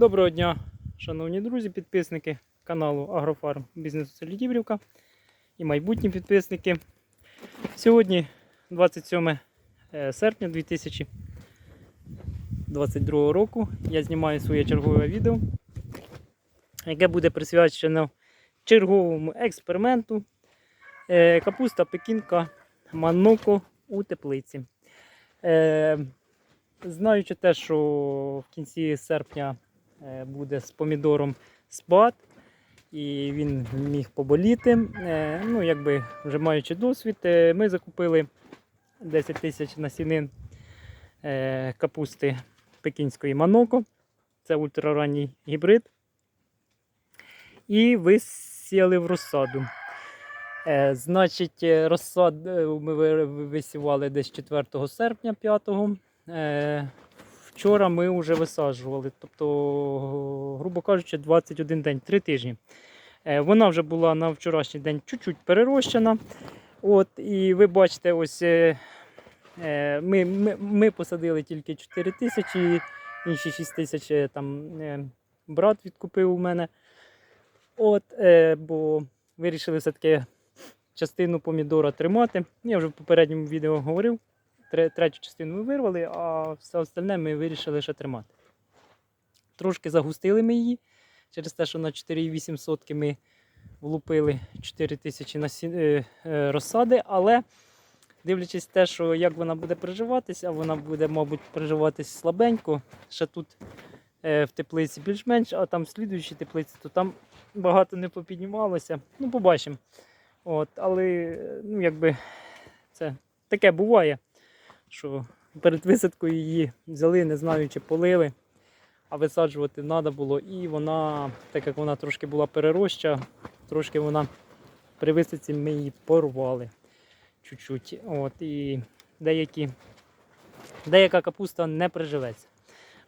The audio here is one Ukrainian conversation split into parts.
Доброго дня, шановні друзі, підписники каналу Агрофарм Бізнесу селі Дібрівка і майбутні підписники. Сьогодні 27 е, серпня 2022 року. Я знімаю своє чергове відео, яке буде присвячено черговому експерименту. Е, Капуста пекінка Маноко у теплиці. Е, Знаючи те, що в кінці серпня буде з помідором спад, і він міг поболіти. Е, Ну, якби вже маючи досвід, е, ми закупили 10 тисяч насінин е, капусти пекінської Маноко. Це ультраранній гібрид. І висіяли в розсаду. Е, Значить, е, розсад е, ми висівали десь 4 серпня 5 Е, Вчора ми вже висаджували, тобто, грубо кажучи, 21 день, 3 тижні. Е, Вона вже була на вчорашній день чуть-чуть перерощена. От, і ви бачите, ось е, е, ми, ми, ми посадили тільки 4 тисячі, інші 6 тисяч там брат відкупив у мене. От, бо вирішили все-таки частину помідора тримати. Я вже в попередньому відео говорив. Тре- Третю частину ми вирвали, а все остальне ми вирішили ще тримати. Трошки загустили ми її через те, що на 4,8 сотки ми влупили 4 тисячі насі- е, е, розсади, але дивлячись те, що як вона буде приживатися, а вона буде, мабуть, приживатись слабенько. Ще тут е, в теплиці більш-менш, а там в слідуючій теплиці, то там багато не попіднімалося. Ну, побачимо. От, але ну, якби це таке буває, що перед висадкою її взяли, не знаю, чи полили, а висаджувати треба було. І вона, так як вона трошки була перероща, трошки вона при висадці ми її порвали чуть-чуть. От, і деякі, деяка капуста не приживеться.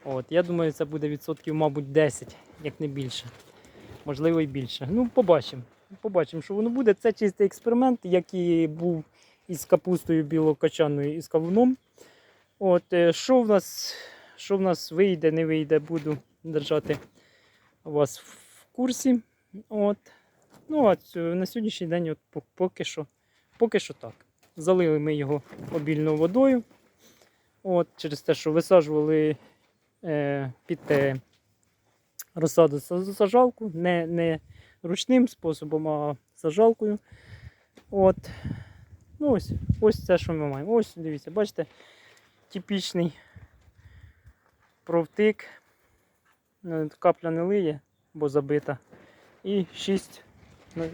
От, я думаю, це буде відсотків, мабуть, 10, як не більше. Можливо, і більше. Ну, побачимо. Побачимо, що воно буде. Це чистий експеримент, який був із капустою білокачаною і з кавуном. От, е, що в нас, що в нас вийде, не вийде, буду держати вас в курсі. От. Ну, а на сьогоднішній день от, поки, що, поки що так. Залили ми його обільною водою. От, через те, що висаджували е, під е, розсаду сажалку, не, не ручним способом, а сажалкою. От. Ну ось, ось це, що ми маємо. Ось, дивіться, бачите, типічний провтик. Е, Капля не лиє, бо забита. І 6,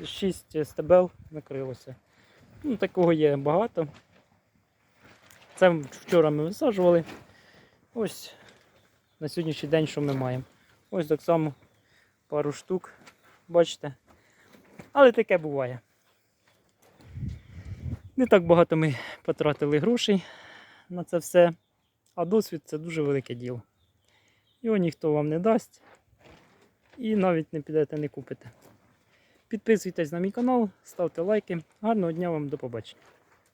6 стебел накрилося. Ну, такого є багато. Це вчора ми висаджували. Ось на сьогоднішній день, що ми маємо. Ось так само пару штук. Бачите? Але таке буває. Не так багато ми потратили грошей на це все, а досвід це дуже велике діло. Його ніхто вам не дасть. І навіть не підете, не купите. Підписуйтесь на мій канал, ставте лайки. Гарного дня вам до побачення.